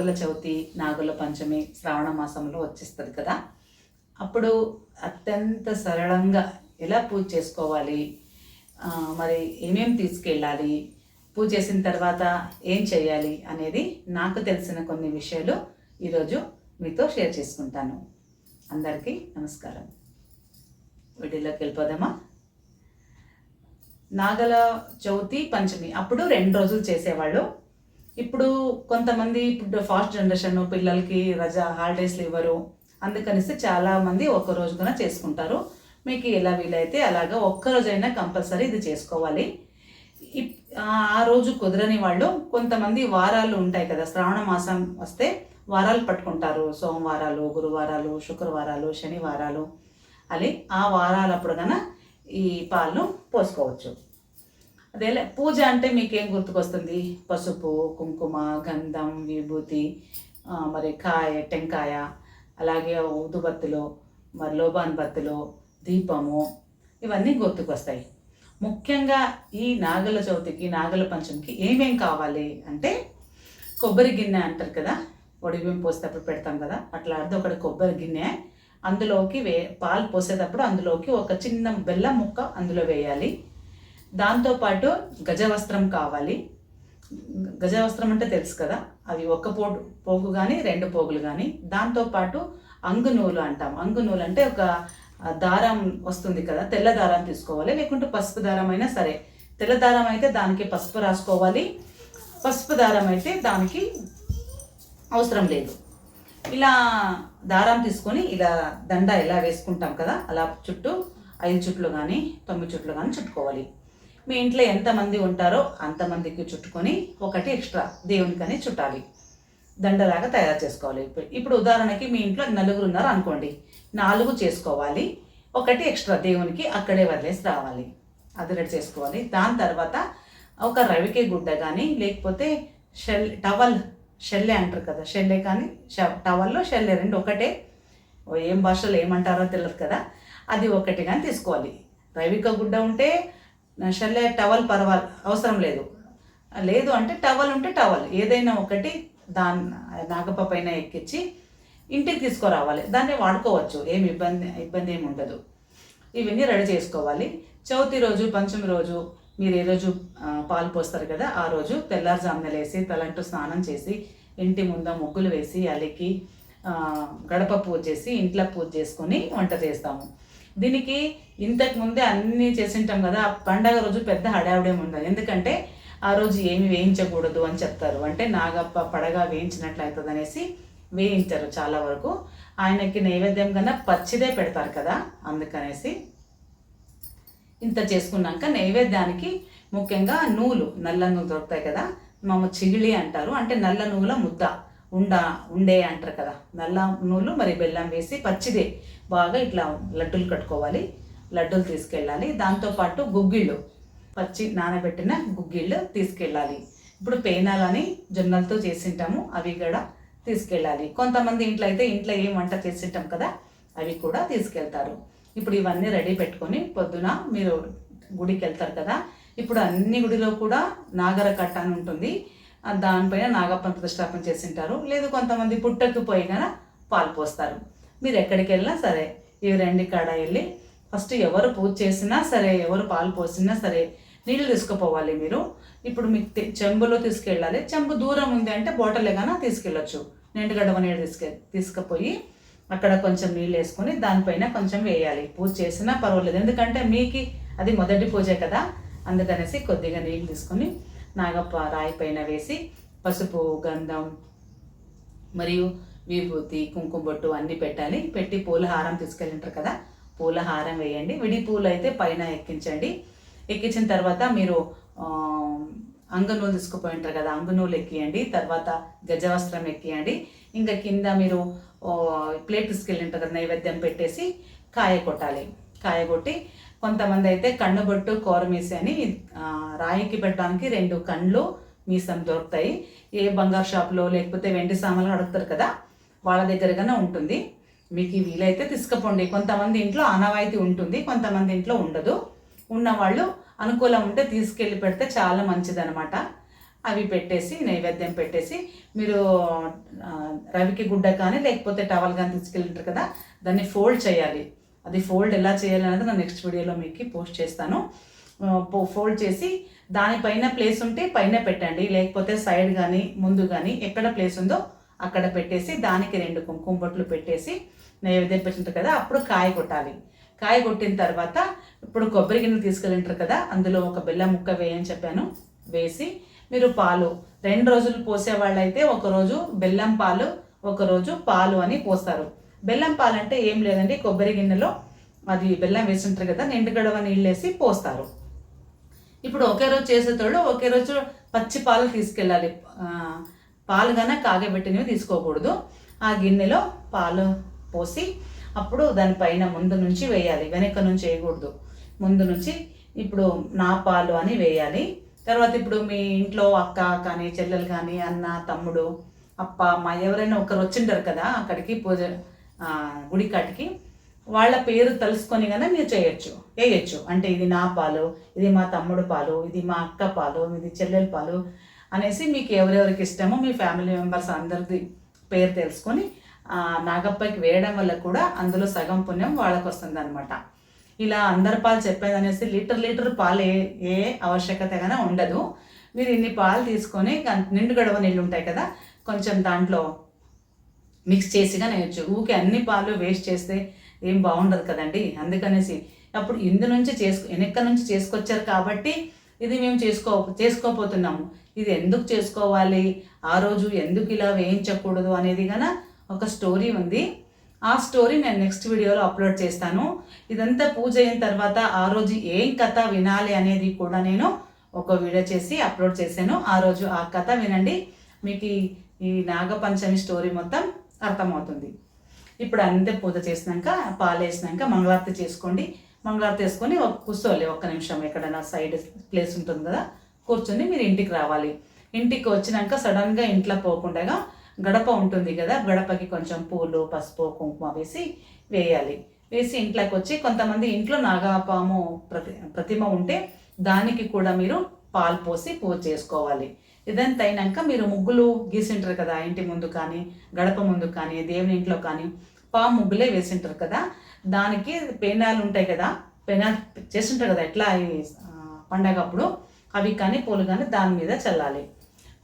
నాగుల చవితి నాగుల పంచమి శ్రావణ మాసంలో వచ్చేస్తుంది కదా. అప్పుడు అత్యంత సరళంగా ఎలా పూజ చేసుకోవాలి? మరి ఏమేమి తీసుకెళ్ళాలి? పూజ చేసిన తర్వాత ఏం చేయాలి అనేది నాకు తెలిసిన కొన్ని విషయాలు ఈరోజు మీతో షేర్ చేసుకుంటాను. అందరికీ నమస్కారం. వీడియోలోకి వెళ్ళిపోదామా? నాగల చవితి పంచమి అప్పుడు రెండు రోజులు చేసేవాళ్ళు. ఇప్పుడు కొంతమంది ఇప్పుడు ఫాస్ట్ జనరేషన్ పిల్లలకి రజా హాలిడేస్లు ఇవ్వరు అందుకనేసి చాలామంది ఒక్క రోజు చేసుకుంటారు. మీకు ఎలా వీలైతే అలాగా ఒక్కరోజైనా కంపల్సరీ ఇది చేసుకోవాలి. ఇప్- ఆ- రోజు కుదరని వాళ్ళు కొంతమంది వారాలు ఉంటాయి కదా శ్రావణ మాసం వస్తే వారాలు పట్టుకుంటారు. సోమవారాలు గురువారాలు శుక్రవారాలు శనివారాలు. అది ఆ వారాలప్పుడు కన్నా ఈ పాలను పోసుకోవచ్చు. అదేలే. పూజ అంటే మీకేం గుర్తుకొస్తుంది? పసుపు కుంకుమ గంధం విభూతి మరి కాయ టెంకాయ అలాగే ఊదుబత్తులు మరి లోబాన్ బత్తులు దీపము ఇవన్నీ గుర్తుకొస్తాయి. ముఖ్యంగా ఈ నాగల చవితికి నాగల పంచమికి ఏమేం కావాలి అంటే కొబ్బరి గిన్నె అంటారు కదా? ఒడిబిం పోసేటప్పుడు పెడతాం కదా? అట్లా అర్థం ఒకటి కొబ్బరి గిన్నె అందులోకి వే పాలు పోసేటప్పుడు అందులోకి ఒక చిన్న బెల్లం ముక్క అందులో వేయాలి. దాంతోపాటు గజవస్త్రం కావాలి. గజవస్త్రం అంటే తెలుసు కదా అవి ఒక్క పోటు పోగు కానీ రెండు పోగులు కానీ దాంతోపాటు అంగు నూలు అంటాం. అంగు నూలు అంటే ఒక దారం వస్తుంది కదా తెల్ల దారం తీసుకోవాలి. లేకుంటే పసుపు దారం అయినా సరే. తెల్ల దారం అయితే దానికి పసుపు రాసుకోవాలి. పసుపు దారం అయితే దానికి అవసరం లేదు. ఇలా దారం తీసుకొని ఇలా దండ ఇలా వేసుకుంటాం కదా అలా చుట్టూ ఐదు చుట్లు కానీ తొమ్మిది చుట్లు కానీ చుట్టుకోవాలి. మీ ఇంట్లో ఎంతమంది ఉంటారో అంతమందికి చుట్టుకొని ఒకటి ఎక్స్ట్రా దేవునికని చుట్టాలి. దండలాగా తయారు చేసుకోవాలి. ఇప్పుడు ఇప్పుడు ఉదాహరణకి మీ ఇంట్లో నలుగురు ఉన్నారు అనుకోండి. నాలుగు చేసుకోవాలి. ఒకటి ఎక్స్ట్రా దేవునికి అక్కడే వదిలేసి రావాలి. అది రెడీ చేసుకోవాలి. దాని తర్వాత ఒక రవికే గుడ్డ కానీ లేకపోతే షెల్ టవల్ షెల్లే అంటారు కదా షెల్లే కానీ ష- టవల్లో షెల్లే రెండు ఒకటే. ఏం భాషలో ఏమంటారో తెలియదు కదా. అది ఒకటి కానీ తీసుకోవాలి. రవిక గుడ్డ ఉంటే షల్లే టవల్ పర్వాలేదు అవసరం లేదు. లేదు అంటే టవల్ ఉంటే టవల్. ఏదైనా ఒకటి దాని నాగప్ప పైన ఎక్కించి ఇంటికి తీసుకురావాలి. దాన్ని వాడుకోవచ్చు. ఏమి ఇబ్బంది ఇబ్బంది ఏమి ఉండదు. ఇవన్నీ రెడీ చేసుకోవాలి. చవితి రోజు పంచమి రోజు మీరు ఏ రోజు పాలు పోస్తారు కదా ఆ రోజు తెల్లారుజామున లేసి తలంటూ స్నానం చేసి ఇంటి ముంద ముగ్గులు వేసి అలికి గడప పూజ చేసి ఇంట్లో పూజ చేసుకొని వంట చేస్తాము. దీనికి ఇంతకు ముందే అన్నీ చేసింటాం కదా ఆ పండగ రోజు పెద్ద హడావిడేం ఉండదు ఎందుకంటే ఆ రోజు ఏమి వేయించకూడదు అని చెప్తారు. అంటే నాగప్ప పడగా వేయించినట్లు అవుతుంది అనేసి వేయించారు చాలా వరకు. ఆయనకి నైవేద్యం కన్నా పచ్చిదే పెడతారు కదా అందుకనేసి ఇంత చేసుకున్నాక నైవేద్యానికి ముఖ్యంగా నూలు నల్ల నూలు దొరుకుతాయి కదా మామ చిగిలి అంటారు. అంటే నల్ల నూల ముద్ద. ఉండ ఉండే అంటారు కదా. నల్ల నూలు మరి బెల్లం వేసి పచ్చిదే. బాగా ఇట్లా లడ్డూలు కట్టుకోవాలి. లడ్డూలు తీసుకెళ్ళాలి. దాంతోపాటు గుగ్గిళ్ళు. పచ్చి నానబెట్టిన గుగ్గిళ్ళు తీసుకెళ్ళాలి. ఇప్పుడు పేనాలని జొన్నలతో చేసింటాము. అవి కూడా తీసుకెళ్ళాలి. కొంతమంది ఇంట్లో అయితే ఇంట్లో ఏం వంట చేసింటాం కదా అవి కూడా తీసుకెళ్తారు. ఇప్పుడు ఇవన్నీ రెడీ పెట్టుకొని పొద్దున మీరు గుడికి వెళ్తారు కదా. ఇప్పుడు అన్ని గుడిలో కూడా నాగర కట్ట అని ఉంటుంది. దానిపైన నాగప్పని ప్రతిష్టాపన చేసింటారు. లేదు కొంతమంది పుట్టకు పోయినా పాలు పోస్తారు. మీరు ఎక్కడికి వెళ్ళినా సరే ఈ రెండు కాడ వెళ్ళి ఫస్ట్ ఎవరు పూజ చేసినా సరే ఎవరు పాలు పోసినా సరే నీళ్ళు తీసుకుపోవాలి మీరు. ఇప్పుడు మీకు చెంబులో తీసుకెళ్ళాలి. చెంబు దూరం ఉంది అంటే బాటిల్ కానీ తీసుకెళ్ళొచ్చు. నిండు గడవ నీళ్ళు తీసుకె తీసుకుపోయి అక్కడ కొంచెం నీళ్ళు వేసుకొని దానిపైన కొంచెం వేయాలి. పూజ చేసినా పర్వాలేదు. ఎందుకంటే మీకు అది మొదటి పూజే కదా. అందుకనేసి కొద్దిగా నీళ్ళు తీసుకొని నాగప్ప రాయి పైన వేసి పసుపు గంధం మరియు విభూతి కుంకుమ బొట్టు అన్నీ పెట్టాలి. పెట్టి పూలహారం తీసుకెళ్ళింటారు కదా పూలహారం వేయండి. విడి పూలు అయితే పైన ఎక్కించండి. ఎక్కించిన తర్వాత మీరు అంగనూలు తీసుకుపోయి ఉంటారు కదా అంగనూలు ఎక్కియండి. తర్వాత గజవస్త్రం ఎక్కియండి. ఇంకా కింద మీరు ప్లేట్ తీసుకెళ్ళి ఉంటారు కదా నైవేద్యం పెట్టేసి కాయ కొట్టాలి. కాయ కొట్టి కొంతమంది అయితే కన్ను బొట్టు కోరమీసి అని రాయికి పెట్టడానికి రెండు కండ్లు మీసం దొరుకుతాయి. ఏ బంగారు షాప్లో లేకపోతే వెండి సామాన్లు అడుగుతారు కదా వాళ్ళ దగ్గరగానే ఉంటుంది. మీకు వీలైతే తీసుకుపోండి. కొంతమంది ఇంట్లో ఆనవాయితీ ఉంటుంది కొంతమంది ఇంట్లో ఉండదు. ఉన్నవాళ్ళు అనుకూలం ఉంటే తీసుకెళ్ళి పెడితే చాలా మంచిదనమాట అవి పెట్టేసి నైవేద్యం పెట్టేసి మీరు రవికి గుడ్డ కానీ లేకపోతే టవల్ కానీ తీసుకెళ్ళింటారు కదా దాన్ని ఫోల్డ్ చేయాలి. అది ఫోల్డ్ ఎలా చేయాలి అనేది నేను నెక్స్ట్ వీడియోలో మీకు పోస్ట్ చేస్తాను. ఫోల్డ్ చేసి దానిపైన ప్లేస్ ఉంటే పైన పెట్టండి. లేకపోతే సైడ్ కానీ ముందు కానీ ఎక్కడ ప్లేస్ ఉందో అక్కడ పెట్టేసి దానికి రెండు కుంకుమ బొట్లు పెట్టేసి నైవేద్యం పెట్టింటారు కదా అప్పుడు కాయ కొట్టాలి. కాయ కొట్టిన తర్వాత ఇప్పుడు కొబ్బరి గిన్నె తీసుకెళ్ళింటారు కదా అందులో ఒక బెల్లం ముక్క వేయని చెప్పాను. వేసి మీరు పాలు రెండు రోజులు పోసే వాళ్ళైతే ఒకరోజు బెల్లం పాలు ఒకరోజు పాలు అని పోస్తారు. బెల్లం పాలంటే ఏం లేదండి కొబ్బరి గిన్నెలో అది బెల్లం వేస్తుంటారు కదా నిండు గడవ నీళ్ళు వేసి పోస్తారు. ఇప్పుడు ఒకే రోజు చేసేటోళ్ళు ఒకే రోజు పచ్చి పాలు తీసుకెళ్ళాలి. పాలు కన్నా కాగబెట్టినవి తీసుకోకూడదు. ఆ గిన్నెలో పాలు పోసి అప్పుడు దానిపైన ముందు నుంచి వేయాలి వెనక నుంచి వేయకూడదు. ముందు నుంచి ఇప్పుడు నా పాలు అని వేయాలి. తర్వాత ఇప్పుడు మీ ఇంట్లో అక్క కానీ చెల్లెలు కానీ అన్న తమ్ముడు అప్ప అమ్మ ఎవరైనా ఒకరు వచ్చింటారు కదా అక్కడికి పూజ గుడి కట్టికి వాళ్ళ పేరు తెలుసుకొని కనుక మీరు చేయొచ్చు వేయచ్చు. అంటే ఇది నా పాలు ఇది మా తమ్ముడు పాలు ఇది మా అక్క పాలు ఇది చెల్లెల పాలు అనేసి మీకు ఎవరెవరికి ఇష్టమో మీ ఫ్యామిలీ మెంబర్స్ అందరిది పేరు తెలుసుకొని నాగప్పకి వేయడం వల్ల కూడా అందులో సగం పుణ్యం వాళ్ళకి వస్తుంది అనమాట ఇలా అందరి పాలు చెప్పేది అనేసి లీటర్ లీటర్ పాలు ఏ ఏ ఆవశ్యకతగానే ఉండదు. మీరు ఇన్ని పాలు తీసుకొని నిండు గడవ నీళ్ళు ఉంటాయి కదా కొంచెం దాంట్లో మిక్స్ చేసిగా నేయచ్చు ఊకే అన్ని పాలు వేస్ట్ చేస్తే ఏం బాగుండదు కదండి. అందుకనేసి అప్పుడు ఇందు నుంచి చేసుకు వెనక్క నుంచి చేసుకొచ్చారు కాబట్టి ఇది మేము చేసుకో చేసుకోపోతున్నాము. ఇది ఎందుకు చేసుకోవాలి? ఆ రోజు ఎందుకు ఇలా వేయించకూడదు అనేది గన ఒక స్టోరీ ఉంది. ఆ స్టోరీ నేను నెక్స్ట్ వీడియోలో అప్లోడ్ చేస్తాను. ఇదంతా పూజ అయిన తర్వాత ఆ రోజు ఏం కథ వినాలి అనేది కూడా నేను ఒక వీడియో చేసి అప్లోడ్ చేశాను. ఆ రోజు ఆ కథ వినండి. మీకు ఈ నాగపంచమి స్టోరీ మొత్తం అర్థమవుతుంది. ఇప్పుడు అంతే పూజ చేసినాక పాలు వేసినాక మంగళారతి చేసుకోండి. మంగళారతి వేసుకొని ఒక కూర్చోవాలి ఒక్క నిమిషం ఎక్కడైనా సైడ్ ప్లేస్ ఉంటుంది కదా కూర్చొని మీరు ఇంటికి రావాలి. ఇంటికి వచ్చినాక సడన్గా ఇంట్లో పోకుండా గడప ఉంటుంది కదా గడపకి కొంచెం పూలు పసుపు కుంకుమ వేసి వేయాలి. వేసి ఇంట్లోకి వచ్చి కొంతమంది ఇంట్లో నాగపాము ప్రతి ప్రతిమ ఉంటే దానికి కూడా మీరు పాలు పోసి పూజ చేసుకోవాలి. ఇదంతా అయినాక మీరు ముగ్గులు గీసింటారు కదా ఇంటి ముందు కానీ గడప ముందు కానీ దేవుని ఇంట్లో కానీ పాము ముగ్గులే వేసింటారు కదా దానికి పేనాలు ఉంటాయి కదా పేనాలు చేస్తుంటారు కదా ఎట్లా పండగ అప్పుడు పండగప్పుడు అవి కానీ పూలు కానీ దాని మీద చల్లాలి.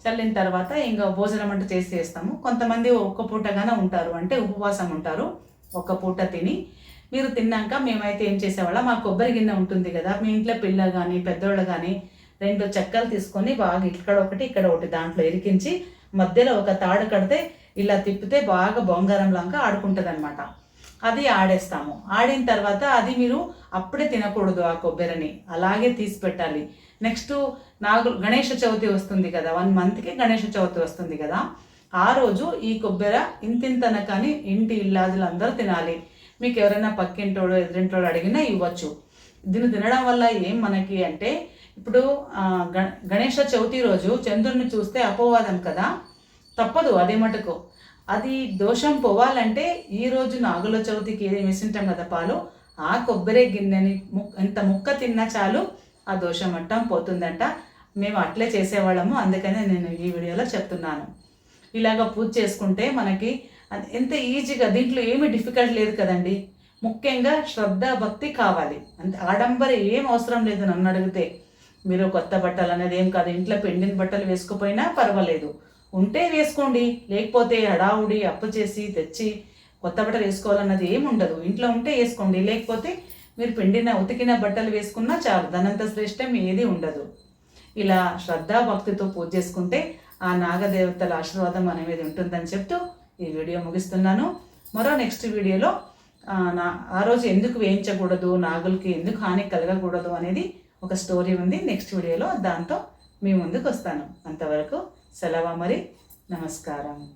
చల్లిన తర్వాత ఇంకా భోజనం అంటే చేసి చేస్తాము. కొంతమంది ఒక్క పూటగానే ఉంటారు అంటే ఉపవాసం ఉంటారు ఒక్క పూట తిని మీరు తిన్నాక మేమైతే ఏం చేసేవాళ్ళం మా కొబ్బరి గిన్నె ఉంటుంది కదా మీ ఇంట్లో పిల్ల కానీ పెద్దోళ్ళు కానీ రెండు చెక్కలు తీసుకొని బాగా ఇక్కడ ఒకటి ఇక్కడ ఒకటి దాంట్లో ఇరికించి మధ్యలో ఒక తాడు కడితే ఇలా తిప్పితే బాగా బొంగారం లాగా ఆడుకుంటుంది అనమాట అది ఆడేస్తాము. ఆడిన తర్వాత అది మీరు అప్పుడే తినకూడదు ఆ కొబ్బరిని. అలాగే తీసి పెట్టాలి. నెక్స్ట్ నాగు గణేష చవితి వస్తుంది కదా వన్ మంత్కి గణేష చవితి వస్తుంది కదా ఆ రోజు ఈ కొబ్బరి ఇంతింతన కానీ ఇంటి ఇల్లాదులందరూ తినాలి. మీకు ఎవరైనా పక్కింటోడు ఎదురింటోడు అడిగినా ఇవ్వచ్చు. దీన్ని తినడం వల్ల ఏం మనకి అంటే ఇప్పుడు గణ గణేష చవితి రోజు చంద్రుడిని చూస్తే అపవాదం కదా? తప్పదు అదే మటుకు. అది దోషం పోవాలంటే ఈ రోజు నాగుల చవితికి ఏది వేసింటాం కదా పాలు? ఆ కొబ్బరి గిన్నెని ము- ఎంత ముక్క తిన్నా చాలు ఆ దోషం అట్టం పోతుందంట. మేము అట్లే చేసేవాళ్ళము అందుకనే నేను ఈ వీడియోలో చెప్తున్నాను. ఇలాగ పూజ చేసుకుంటే మనకి ఎంత ఈజీగా దీంట్లో ఏమీ డిఫికల్ట్ లేదు కదండి. ముఖ్యంగా శ్రద్ధ భక్తి కావాలి. అంటే ఆడంబర ఏం అవసరం లేదు నన్ను అడిగితే. మీరు కొత్త బట్టలు అనేది ఏం కాదు. ఇంట్లో పెండిన బట్టలు వేసుకుపోయినా పర్వాలేదు. ఉంటే వేసుకోండి. లేకపోతే హడావుడి అప్పు చేసి తెచ్చి కొత్త బట్టలు వేసుకోవాలన్నది ఏమి ఉండదు. ఇంట్లో ఉంటే వేసుకోండి. లేకపోతే మీరు పిండిన ఉతికిన బట్టలు వేసుకున్నా చాలు. దానంత శ్రేష్టం ఏది ఉండదు. ఇలా శ్రద్ధా భక్తితో పూజ చేసుకుంటే ఆ నాగదేవతల ఆశీర్వాదం అనేది ఉంటుందని చెప్తూ ఈ వీడియో ముగిస్తున్నాను. మరో నెక్స్ట్ వీడియోలో నా ఆ రోజు ఎందుకు వేయించకూడదు? నాగులకి ఎందుకు హాని కలగకూడదు అనేది ఒక స్టోరీ ఉంది నెక్స్ట్ వీడియోలో దాంతో మీ ముందుకు వస్తాను. అంతవరకు సెలవు మరి నమస్కారం.